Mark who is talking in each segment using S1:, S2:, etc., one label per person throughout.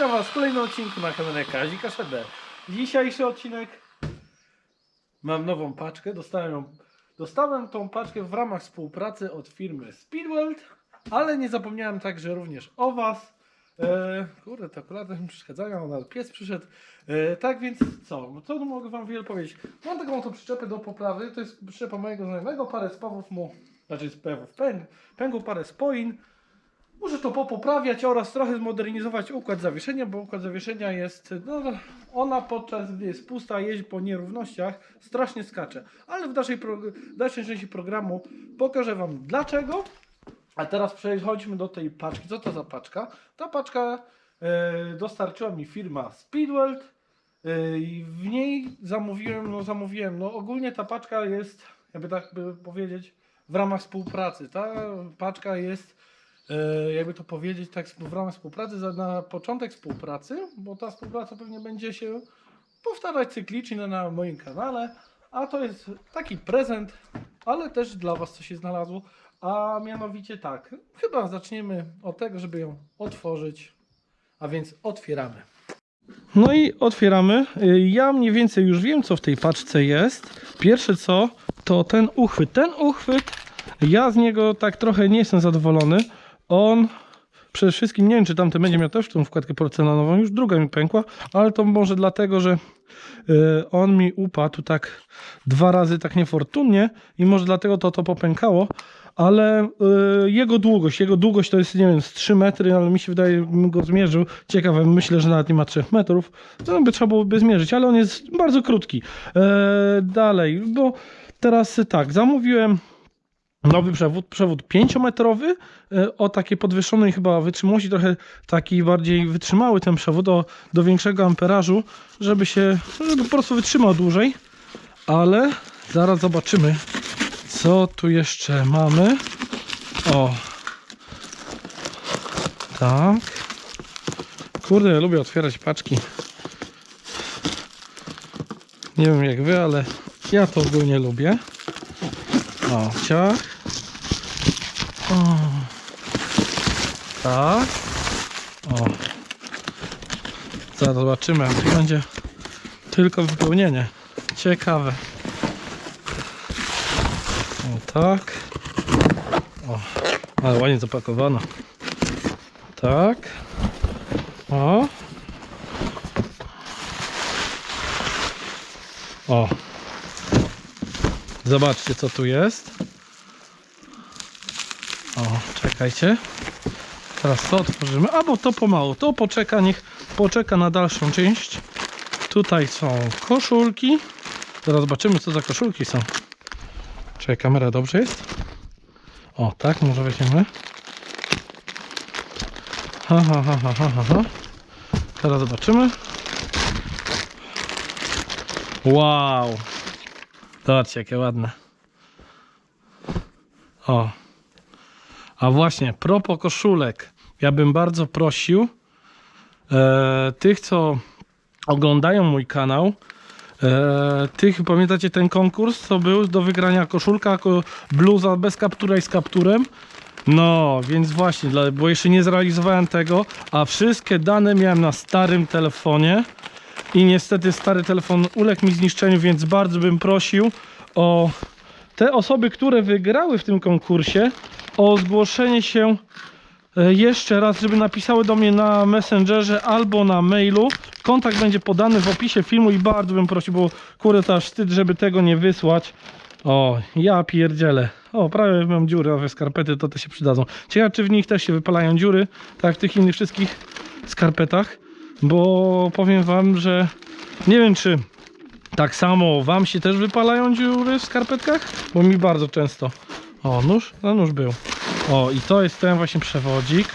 S1: Witam! Was w kolejnym odcinku na kanale Kazika. Dzisiejszy odcinek mam nową paczkę. Dostałem, ją, dostałem tą paczkę w ramach współpracy od firmy Speedweld, ale nie zapomniałem także również o Was. E, kurde, te okulary mi przeszkadzają, ale pies przyszedł. E, tak więc co? Co tu mogę Wam wiele powiedzieć? Mam taką oto przyczepę do poprawy. To jest przyczepa mojego znajomego. Parę spawów mu, znaczy spawów pęg, pęgu, parę spoin. Muszę to popoprawiać oraz trochę zmodernizować układ zawieszenia, bo układ zawieszenia jest, no ona podczas gdy jest pusta, jeździ po nierównościach, strasznie skacze. Ale w dalszej, w dalszej części programu pokażę Wam dlaczego. A teraz przechodźmy do tej paczki. Co to za paczka? Ta paczka e, dostarczyła mi firma Speedweld e, i w niej zamówiłem, no zamówiłem, no ogólnie ta paczka jest, jakby tak by powiedzieć, w ramach współpracy. Ta paczka jest jakby to powiedzieć, tak w ramach współpracy, na początek współpracy, bo ta współpraca pewnie będzie się powtarzać cyklicznie na, moim kanale, a to jest taki prezent, ale też dla Was coś się znalazło, a mianowicie tak, chyba zaczniemy od tego, żeby ją otworzyć, a więc otwieramy. No i otwieramy. Y, Ja mniej więcej już wiem, co w tej paczce jest. Pierwsze co, to ten uchwyt. Ten uchwyt, ja z niego tak trochę nie jestem zadowolony. On przede wszystkim, nie wiem czy tamten będzie miał też tą wkładkę porcelanową, już druga mi pękła, ale to może dlatego, że y, on mi upadł tak dwa razy tak niefortunnie i może dlatego to to popękało, ale y, jego długość, jego długość to jest nie wiem z 3 metry, ale mi się wydaje, bym go zmierzył, ciekawe, myślę, że nawet nie ma 3 metrów, to by trzeba byłoby zmierzyć, ale on jest bardzo krótki. E, dalej, bo teraz tak, zamówiłem nowy przewód, przewód 5-metrowy e, o takiej podwyższonej chyba wytrzymałości, trochę taki bardziej wytrzymały ten przewód do, większego amperażu, żeby się, żeby po prostu wytrzymał dłużej, ale zaraz zobaczymy co tu jeszcze mamy. O, tak. Kurde, ja lubię otwierać paczki. Nie wiem jak wy, ale ja to ogólnie lubię. O, ciach. O. Tak. O. Zaraz zobaczymy, jak będzie tylko wypełnienie. Ciekawe. O tak. O, ale ładnie zapakowano. Tak. O. O. Zobaczcie co tu jest. O, czekajcie. Teraz to otworzymy. Albo to pomału. To poczeka, niech poczeka na dalszą część. Tutaj są koszulki. Zaraz zobaczymy co za koszulki są. Czy kamera dobrze jest? O, tak, może weźmiemy. Ha, ha, ha, ha, ha, ha. Teraz zobaczymy. Wow. Zobaczcie, jakie ładne. O. A właśnie, propos koszulek. Ja bym bardzo prosił e, tych, co oglądają mój kanał, E, tych, pamiętacie ten konkurs, co był do wygrania koszulka, ko- bluza bez kaptura i z kapturem? No, więc właśnie, bo jeszcze nie zrealizowałem tego, a wszystkie dane miałem na starym telefonie i niestety stary telefon uległ mi zniszczeniu, więc bardzo bym prosił o te osoby, które wygrały w tym konkursie, o zgłoszenie się E, jeszcze raz, żeby napisały do mnie na Messengerze albo na mailu. Kontakt będzie podany w opisie filmu i bardzo bym prosił, bo kurde to aż wstyd, żeby tego nie wysłać. O, ja pierdzielę. O, prawie mam dziury, a we skarpety to te się przydadzą. Ciekawe, czy w nich też się wypalają dziury, tak jak w tych innych wszystkich skarpetach, bo powiem wam, że nie wiem, czy tak samo wam się też wypalają dziury w skarpetkach, bo mi bardzo często. O, nóż? No nóż był. O, i to jest ten właśnie przewodzik.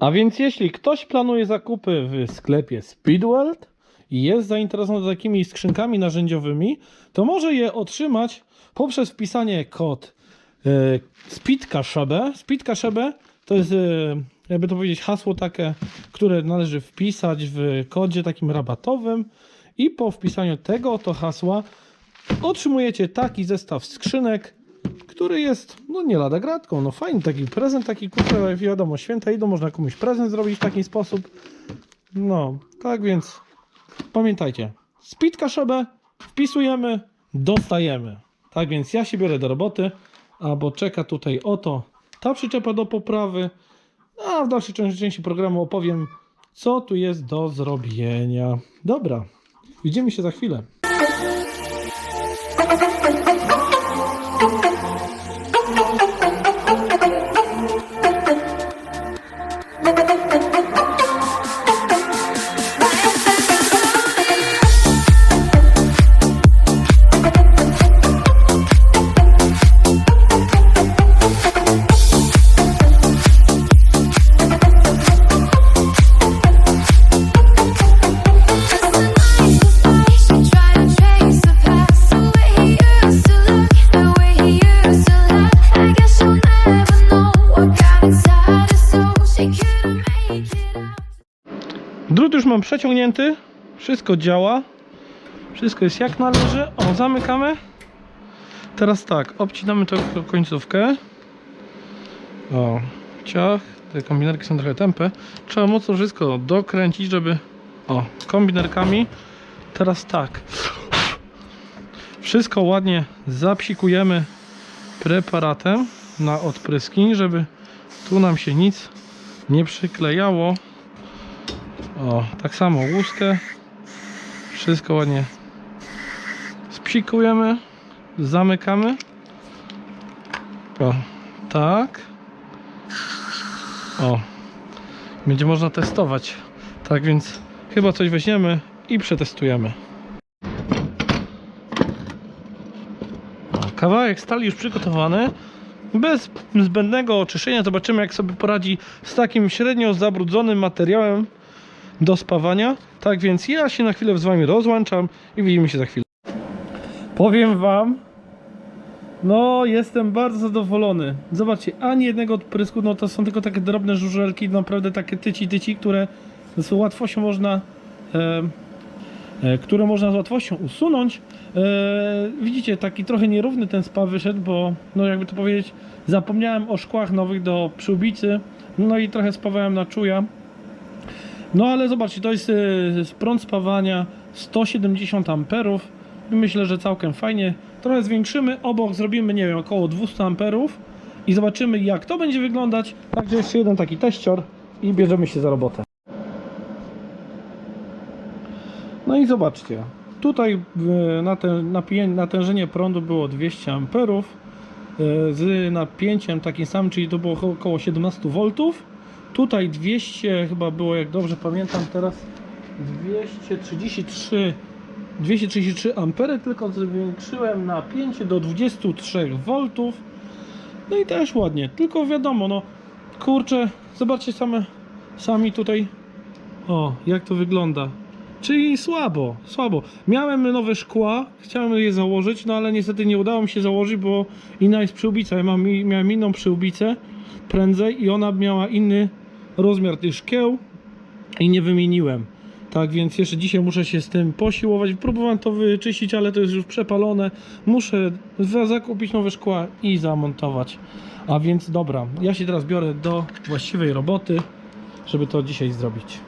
S1: A więc jeśli ktoś planuje zakupy w sklepie Speedworld i jest zainteresowany takimi skrzynkami narzędziowymi, to może je otrzymać poprzez wpisanie kod e, Speedkaszebe. Speedkaszebe to jest, e, jakby to powiedzieć, hasło takie, które należy wpisać w kodzie takim rabatowym i po wpisaniu tego oto hasła otrzymujecie taki zestaw skrzynek, który jest, no nie lada gratką, no fajny taki prezent, taki kurczę, wiadomo, święta idą, można komuś prezent zrobić w taki sposób. No, tak więc pamiętajcie, spitka szebę, wpisujemy, dostajemy. Tak więc ja się biorę do roboty, albo czeka tutaj oto ta przyczepa do poprawy, a w dalszej części, programu opowiem, co tu jest do zrobienia. Dobra, widzimy się za chwilę. Mam przeciągnięty, wszystko działa, wszystko jest jak należy. O, zamykamy. Teraz tak, obcinamy tą końcówkę. O, ciach, te kombinerki są trochę tępe. Trzeba mocno wszystko dokręcić, żeby... O, kombinerkami. Teraz tak. Wszystko ładnie zapsikujemy preparatem na odpryski, żeby tu nam się nic nie przyklejało. O, tak samo łuskę. Wszystko ładnie spsikujemy, zamykamy. O, tak. O, będzie można testować. Tak więc chyba coś weźmiemy i przetestujemy. O, kawałek stali już przygotowany. Bez zbędnego oczyszczenia zobaczymy jak sobie poradzi z takim średnio zabrudzonym materiałem do spawania. Tak więc ja się na chwilę z Wami rozłączam i widzimy się za chwilę. Powiem Wam, no jestem bardzo zadowolony. Zobaczcie, ani jednego odprysku, no to są tylko takie drobne żużelki, naprawdę takie tyci, tyci, które z łatwością można e, e, które można z łatwością usunąć. E, widzicie, taki trochę nierówny ten spa wyszedł, bo no jakby to powiedzieć, zapomniałem o szkłach nowych do przyłbicy, no i trochę spawałem na czuja. No ale zobaczcie, to jest e, prąd spawania 170 amperów. Myślę, że całkiem fajnie. Trochę zwiększymy, obok zrobimy, nie wiem, około 200 amperów i zobaczymy jak to będzie wyglądać. Także jeszcze jeden taki teścior i bierzemy się za robotę. No i zobaczcie, tutaj e, natężenie prądu było 200 amperów e, z napięciem takim samym, czyli to było około- około 17 V. Tutaj 200 chyba było, jak dobrze pamiętam teraz, 233 233 ampery, tylko zwiększyłem napięcie do 23 V. No i też ładnie, tylko wiadomo, no kurczę, zobaczcie same, sami tutaj, o jak to wygląda. Czyli słabo, słabo. Miałem nowe szkła, chciałem je założyć, no ale niestety nie udało mi się założyć, bo inna jest przyłbica. Ja mam, miałem inną przyłbicę prędzej i ona miała inny rozmiar tych szkieł i nie wymieniłem. Tak więc jeszcze dzisiaj muszę się z tym posiłować. Próbowałem to wyczyścić, ale to jest już przepalone. Muszę za- zakupić nowe szkła i zamontować. A więc dobra, ja się teraz biorę do właściwej roboty, żeby to dzisiaj zrobić.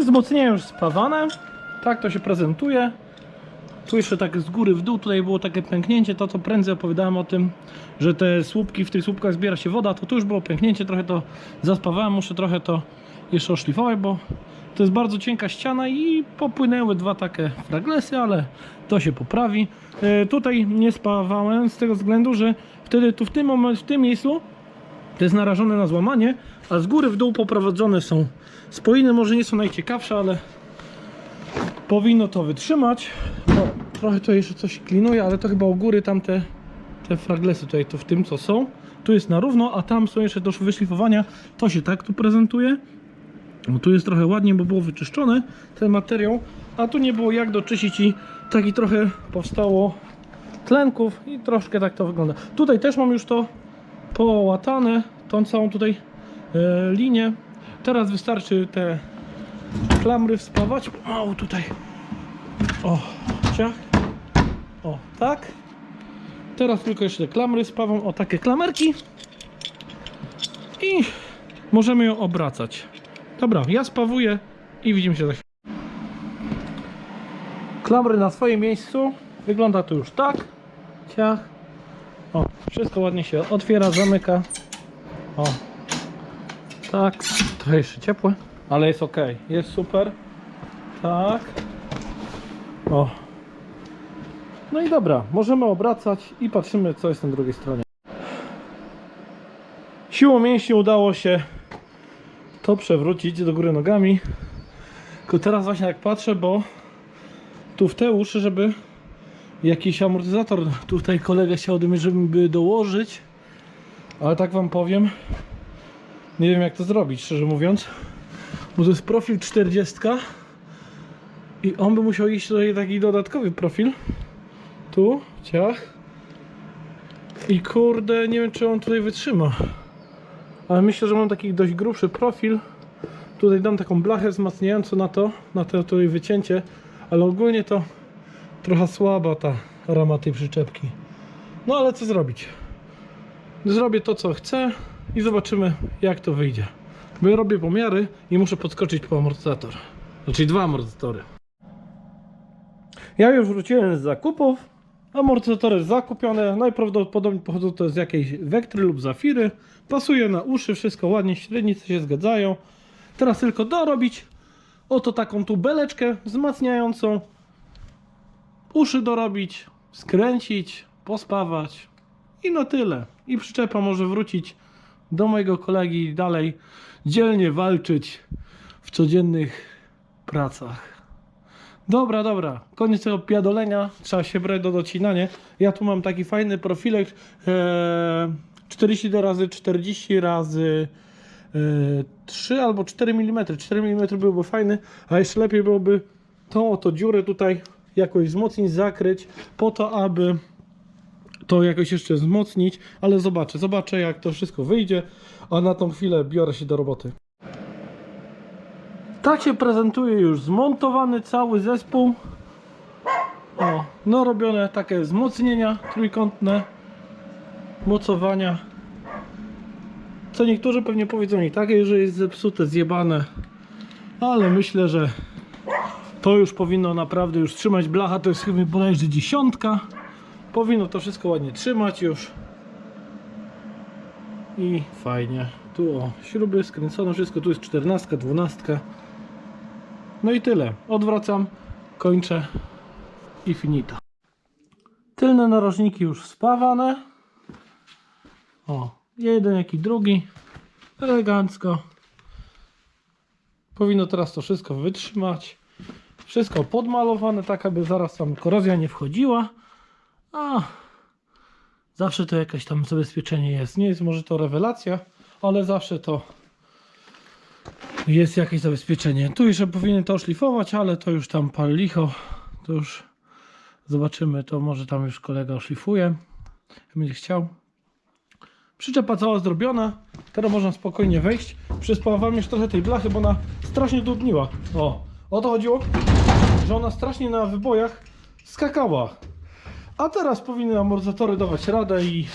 S1: Wzmocnienie już spawane. Tak to się prezentuje. Tu jeszcze tak z góry w dół, tutaj było takie pęknięcie, to co prędzej opowiadałem o tym, że te słupki, w tych słupkach zbiera się woda, to tu już było pęknięcie, trochę to zaspawałem, muszę trochę to jeszcze oszlifować, bo to jest bardzo cienka ściana i popłynęły dwa takie fraglesy, ale to się poprawi. E, tutaj nie spawałem z tego względu, że wtedy tu w tym w tym miejscu to jest narażone na złamanie, a z góry w dół poprowadzone są spoiny, może nie są najciekawsze, ale powinno to wytrzymać. Trochę to jeszcze coś klinuje, ale to chyba u góry tamte te fraglesy tutaj to w tym co są. Tu jest na równo, a tam są jeszcze do wyszlifowania. To się tak tu prezentuje. No, tu jest trochę ładnie, bo było wyczyszczone ten materiał, a tu nie było jak doczyścić i taki trochę powstało tlenków i troszkę tak to wygląda. Tutaj też mam już to połatane, tą całą tutaj e, linię. Teraz wystarczy te klamry wspawać. Pomału tutaj. O, ciach. O, tak. Teraz tylko jeszcze klamry spawam. O, takie klamerki. I możemy ją obracać. Dobra, ja spawuję i widzimy się za chwilę. Klamry na swoim miejscu. Wygląda to już tak. Ciach. O, wszystko ładnie się otwiera, zamyka. O. Tak. Trochę jeszcze ciepłe, ale jest ok. Jest super. Tak. O. No i dobra, możemy obracać i patrzymy co jest na drugiej stronie. Siłą mięśni udało się to przewrócić do góry nogami. Tylko teraz właśnie jak patrzę, bo tu w te uszy, żeby jakiś amortyzator tutaj kolega chciał żeby dołożyć. Ale tak wam powiem, nie wiem jak to zrobić, szczerze mówiąc. Bo to jest profil 40 i on by musiał iść tutaj taki dodatkowy profil. Tu, ciach. I kurde, nie wiem czy on tutaj wytrzyma. Ale myślę, że mam taki dość grubszy profil. Tutaj dam taką blachę wzmacniającą na to, na to tutaj wycięcie. Ale ogólnie to trochę słaba ta rama tej przyczepki. No ale co zrobić? Zrobię to co chcę i zobaczymy jak to wyjdzie. Bo robię pomiary i muszę podskoczyć po amortyzator. Znaczy dwa amortyzatory. Ja już wróciłem z zakupów. Amortyzatory zakupione. Najprawdopodobniej pochodzą to z jakiejś Wektry lub Zafiry. Pasuje na uszy, wszystko ładnie, średnice się zgadzają. Teraz tylko dorobić oto taką tu beleczkę wzmacniającą. Uszy dorobić, skręcić, pospawać i na tyle. I przyczepa może wrócić do mojego kolegi i dalej dzielnie walczyć w codziennych pracach. Dobra, dobra, koniec tego piadolenia, trzeba się brać do docinania. Ja tu mam taki fajny profilek e, 40 do razy 40 razy e, 3 albo 4 mm. 4 mm byłoby fajny, a jeszcze lepiej byłoby tą oto dziurę tutaj jakoś wzmocnić, zakryć, po to, aby to jakoś jeszcze wzmocnić, ale zobaczę, zobaczę jak to wszystko wyjdzie, a na tą chwilę biorę się do roboty. Tak się prezentuje już zmontowany cały zespół. O, no robione takie wzmocnienia trójkątne, mocowania. Co niektórzy pewnie powiedzą i takie, że jest zepsute, zjebane. Ale myślę, że to już powinno naprawdę już trzymać. Blacha to jest chyba bodajże dziesiątka. Powinno to wszystko ładnie trzymać już. I fajnie. Tu o, śruby skręcone, wszystko. Tu jest 14, 12. No i tyle. Odwracam, kończę i finita. Tylne narożniki już spawane. O, jeden jak i drugi. Elegancko. Powinno teraz to wszystko wytrzymać. Wszystko podmalowane, tak aby zaraz tam korozja nie wchodziła. A zawsze to jakaś tam zabezpieczenie jest. Nie jest może to rewelacja, ale zawsze to jest jakieś zabezpieczenie. Tu jeszcze powinien to oszlifować, ale to już tam pal licho. To już zobaczymy. To może tam już kolega oszlifuje. Jak będzie chciał. Przyczepa cała zrobiona. Teraz można spokojnie wejść. Przyspałowałem już trochę tej blachy, bo ona strasznie dudniła. O, o to chodziło, że ona strasznie na wybojach skakała. A teraz powinny amortyzatory dawać radę i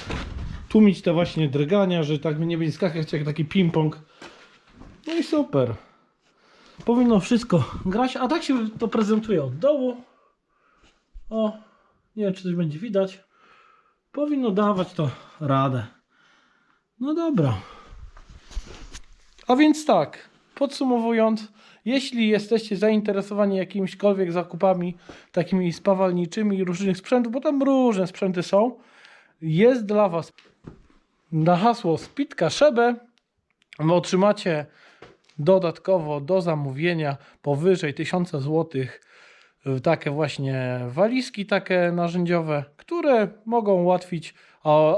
S1: tłumić te właśnie drgania, że tak nie będzie skakać jak taki ping-pong. No i super. Powinno wszystko grać, a tak się to prezentuje od dołu. O, nie wiem czy coś będzie widać. Powinno dawać to radę. No dobra. A więc tak, podsumowując, jeśli jesteście zainteresowani jakimiśkolwiek zakupami takimi spawalniczymi różnych sprzętów, bo tam różne sprzęty są, jest dla Was na hasło Spitka Szebę otrzymacie dodatkowo do zamówienia powyżej 1000 zł takie właśnie walizki takie narzędziowe, które mogą ułatwić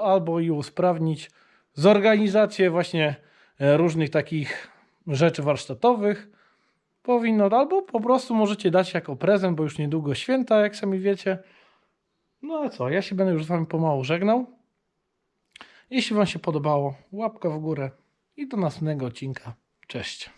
S1: albo i usprawnić zorganizację właśnie e, różnych takich rzeczy warsztatowych. Powinno, albo po prostu możecie dać jako prezent, bo już niedługo święta, jak sami wiecie. No a co, ja się będę już z Wami pomału żegnał. Jeśli Wam się podobało, łapka w górę i do następnego odcinka. Cześć.